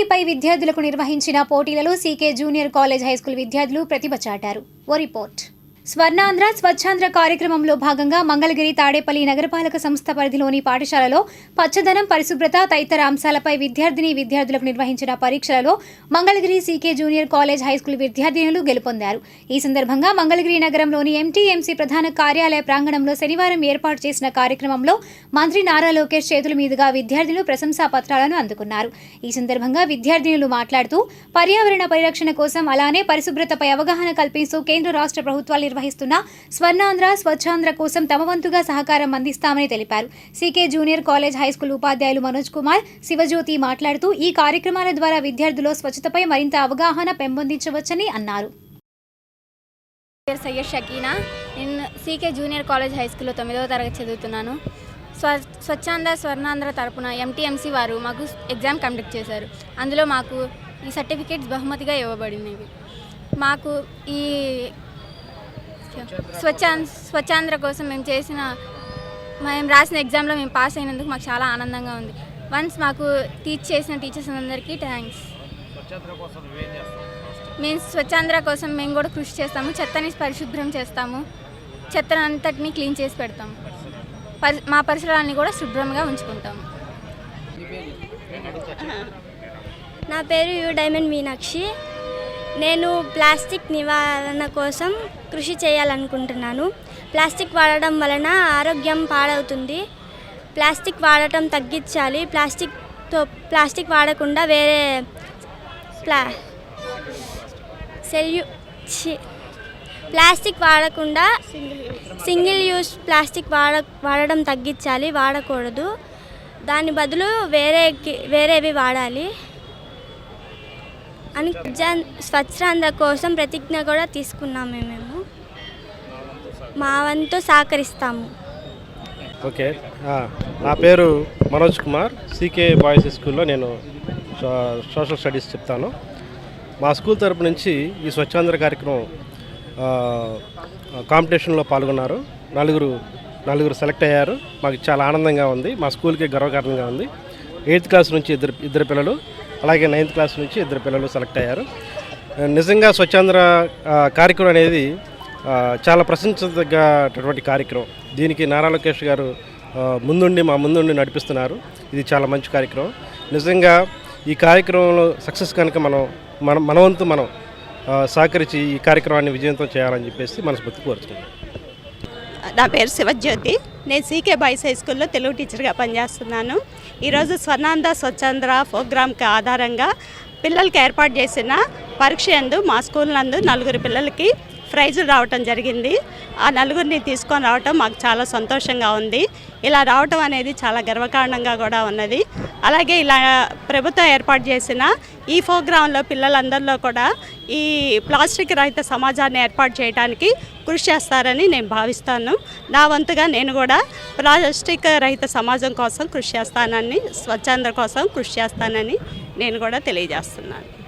అంశాలపై విద్యార్థులకు నిర్వహించిన పోటీలలో సీకే జూనియర్ కాలేజ్ హైస్కూల్ విద్యార్థులు ప్రతిభ చాటారు. ఓ రిపోర్ట్. స్వర్ణాంధ్ర స్వచ్ఛాంధ్ర కార్యక్రమంలో భాగంగా మంగళగిరి తాడేపల్లి నగరపాలక సంస్థ పరిధిలోని పాఠశాలలో పచ్చదనం పరిశుభ్రత తదితర అంశాలపై విద్యార్థిని విద్యార్థులకు నిర్వహించిన పరీక్షలలో Mangalagiri CK junior college high school విద్యార్థినులు గెలుపొందారు. ఈ సందర్భంగా మంగళగిరి నగరంలోని ఎంటీఎంసీ ప్రధాన కార్యాలయ ప్రాంగణంలో శనివారం ఏర్పాటు చేసిన కార్యక్రమంలో మంత్రి నారా లోకేష్ చేతుల మీదుగా విద్యార్థినులు ప్రశంసా పత్రాలను అందుకున్నారు. ఈ సందర్భంగా విద్యార్థినులు మాట్లాడుతూ పర్యావరణ పరిరక్షణ కోసం అలానే పరిశుభ్రతపై అవగాహన కల్పిస్తూ కేంద్ర రాష్ట్ర ప్రభుత్వాలు నిర్వహిస్తున్న స్వర్ణాంధ్ర స్వచ్ఛాంధ్ర కోసం తమ వంతుగా సహకారం అందిస్తామని తెలిపారు. సీకే జూనియర్ కాలేజ్ హైస్కూల్ ఉపాధ్యాయులు మనోజ్ కుమార్ శివజ్యోతి మాట్లాడుతూ ఈ కార్యక్రమాల ద్వారా విద్యార్థుల్లో స్వచ్ఛతపై మరింత అవగాహన పెంపొందించవచ్చని అన్నారు. పేరు సయ్యద్ షకీనా నేను సీకే జూనియర్ కాలేజ్ హై స్కూల్లో తొమ్మిదవ తరగతి చదువుతున్నాను. స్వ స్వచ్ఛాంధ్ర స్వర్ణాంధ్ర తరపున ఎంటీఎంసీ వారు మాకు ఎగ్జామ్ కండక్ట్ చేశారు. అందులో మాకు ఈ సర్టిఫికేట్స్ బహుమతిగా ఇవ్వబడినవి. మాకు ఈ స్వచ్ఛా స్వచ్ఛాంధ్ర కోసం మేము చేసిన మేము రాసిన ఎగ్జామ్లో మేము పాస్ అయినందుకు మాకు చాలా ఆనందంగా ఉంది. వన్స్ మాకు టీచ్ చేసిన టీచర్స్ అందరికీ థ్యాంక్స్. మేము స్వచ్ఛాంధ్ర కోసం మేము కూడా కృషి చేస్తాము చెత్తని పరిశుభ్రం చేస్తాము చెత్తను అంతటిని క్లీన్ చేసి పెడతాము. పరి మా పరిసరాలని కూడా శుభ్రంగా ఉంచుకుంటాము. నా పేరు యు డైమండ్ మీనాక్షి. నేను ప్లాస్టిక్ నివారణ కోసం కృషి చేయాలనుకుంటున్నాను. ప్లాస్టిక్ వాడడం వలన ఆరోగ్యం పాడవుతుంది. ప్లాస్టిక్ వాడటం తగ్గించాలి. ప్లాస్టిక్తో ప్లాస్టిక్ వాడకుండా వేరే ప్లా సెల్యూ ప్లాస్టిక్ వాడకుండా సింగిల్ యూస్ ప్లాస్టిక్ వాడ వాడడం తగ్గించాలి. వాడకూడదు. దాని బదులు వేరే వేరేవి వాడాలి. అని స్వచ్ఛంద స్వచ్ఛాంధ్ర కోసం ప్రతిజ్ఞ కూడా తీసుకున్నాము మేము. మా వంతు సహకరిస్తాము. ఓకే. నా పేరు మనోజ్ కుమార్. సీకే బాయ్స్ స్కూల్లో నేను సో- సోషల్ స్టడీస్ చెప్తాను. మా స్కూల్ తరపు నుంచి ఈ స్వచ్ఛాంధ్ర కార్యక్రమం కాంపిటీషన్లో పాల్గొన్నారు. నలుగురు నలుగురు సెలెక్ట్ అయ్యారు. మాకు చాలా ఆనందంగా ఉంది. మా స్కూల్కి గర్వకారణంగా ఉంది. ఎయిత్ క్లాస్ నుంచి ఇద్దరు ఇద్దరు పిల్లలు అలాగే నైన్త్ క్లాస్ నుంచి ఇద్దరు పిల్లలు సెలెక్ట్ అయ్యారు. నిజంగా స్వచ్ఛాంధ్ర కార్యక్రమం అనేది చాలా ప్రశంసించదగ్గటువంటి కార్యక్రమం. దీనికి నారా లోకేష్ గారు ముందుండి మా ముందుండి నడిపిస్తున్నారు. ఇది చాలా మంచి కార్యక్రమం. నిజంగా ఈ కార్యక్రమంలో సక్సెస్ కనుక మనం మన మనవంతు మనం సహకరించి ఈ కార్యక్రమాన్ని విజయంతం చేయాలని చెప్పేసి మనస్ఫూర్తి కోరుతున్నాం. నా పేరు శివజ్యోతి. నేను సీకే బాయ్స్ హై స్కూల్లో తెలుగు టీచర్గా పనిచేస్తున్నాను. ఈరోజు స్వర్ణాంద స్వచ్ఛంద్ర ప్రోగ్రామ్కి ఆధారంగా పిల్లలకి ఏర్పాటు చేసిన పరీక్ష యందు మా స్కూల్ నందు నలుగురు పిల్లలకి ప్రైజులు రావటం జరిగింది. ఆ నలుగురిని తీసుకొని రావటం మాకు చాలా సంతోషంగా ఉంది. ఇలా రావటం అనేది చాలా గర్వకారణంగా కూడా ఉన్నది. అలాగే ఇలా ప్రభుత్వం ఏర్పాటు చేసిన ఈ ప్రోగ్రాంలో పిల్లలందరిలో కూడా ఈ ప్లాస్టిక్ రహిత సమాజాన్ని ఏర్పాటు చేయడానికి కృషి చేస్తారని నేను భావిస్తాను. నా వంతుగా నేను కూడా ప్లాస్టిక్ రహిత సమాజం కోసం కృషి చేస్తానని స్వచ్ఛంద కోసం కృషి చేస్తానని నేను కూడా తెలియజేస్తున్నాను.